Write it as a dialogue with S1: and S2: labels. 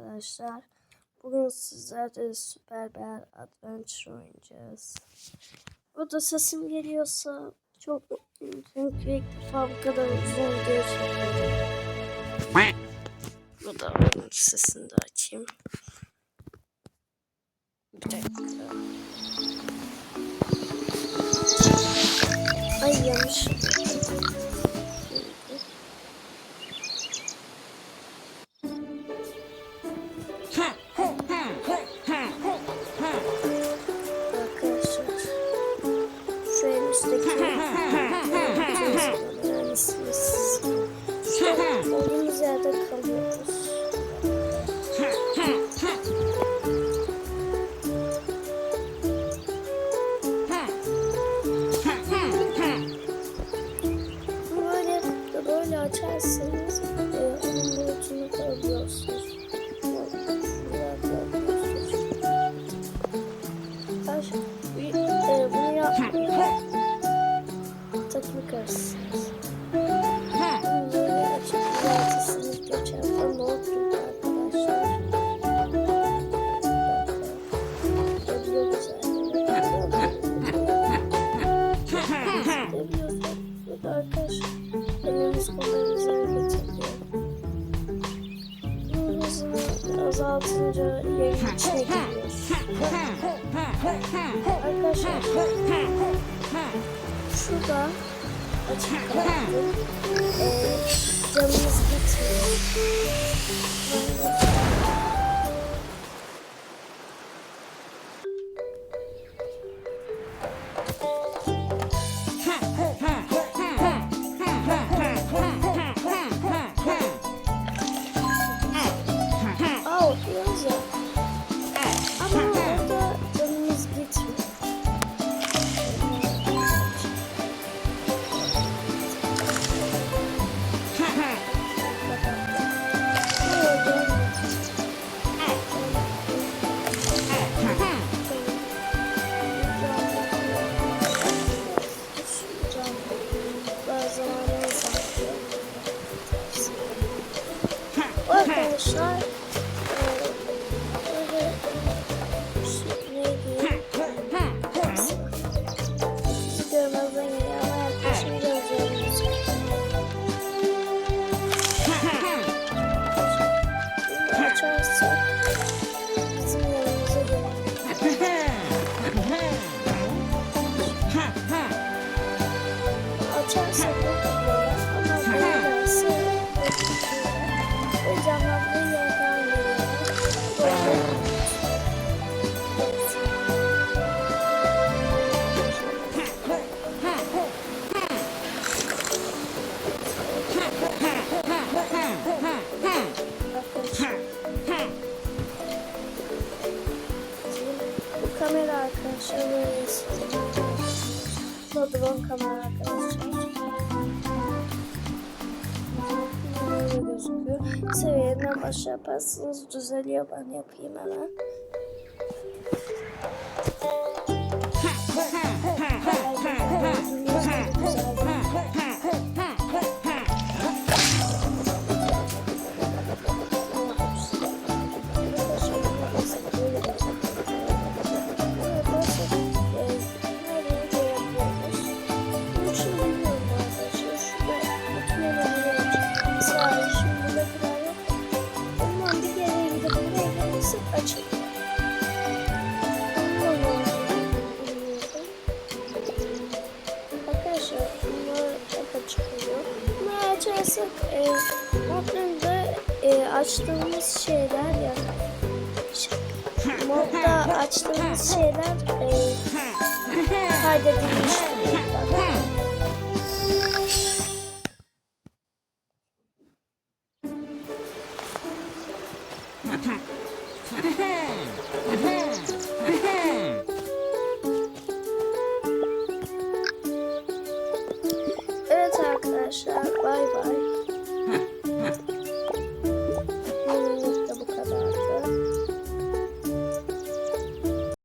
S1: arkadaşlar. Bugün sizlerle Süper Bear Adventure oynayacağız. Burada sesim geliyorsa çok mutluyum. Çünkü ilk defa bu kadar uzun video çekiyorum. Burada oyunun sesini de açayım. Bir dakika. Ay yanlış. Böyle açarsanız e, onun bulutunu koyabiliyorsunuz. Azaltınca yerin içine giriyoruz. Arkadaşlar şurada açık kapattım. Ee, canımız gitmiyor. Bunu açarsak kamera arkadaşlar böyle drone kamera arkadaşlar. Böyle gözüküyor. Seviyeden aşağı yaparsanız düzeliyor. Ben yapayım hemen. Açarsak e, modlarda e, açtığımız şeyler ya modda açtığımız şeyler e, kaydedilmiş Bye bye.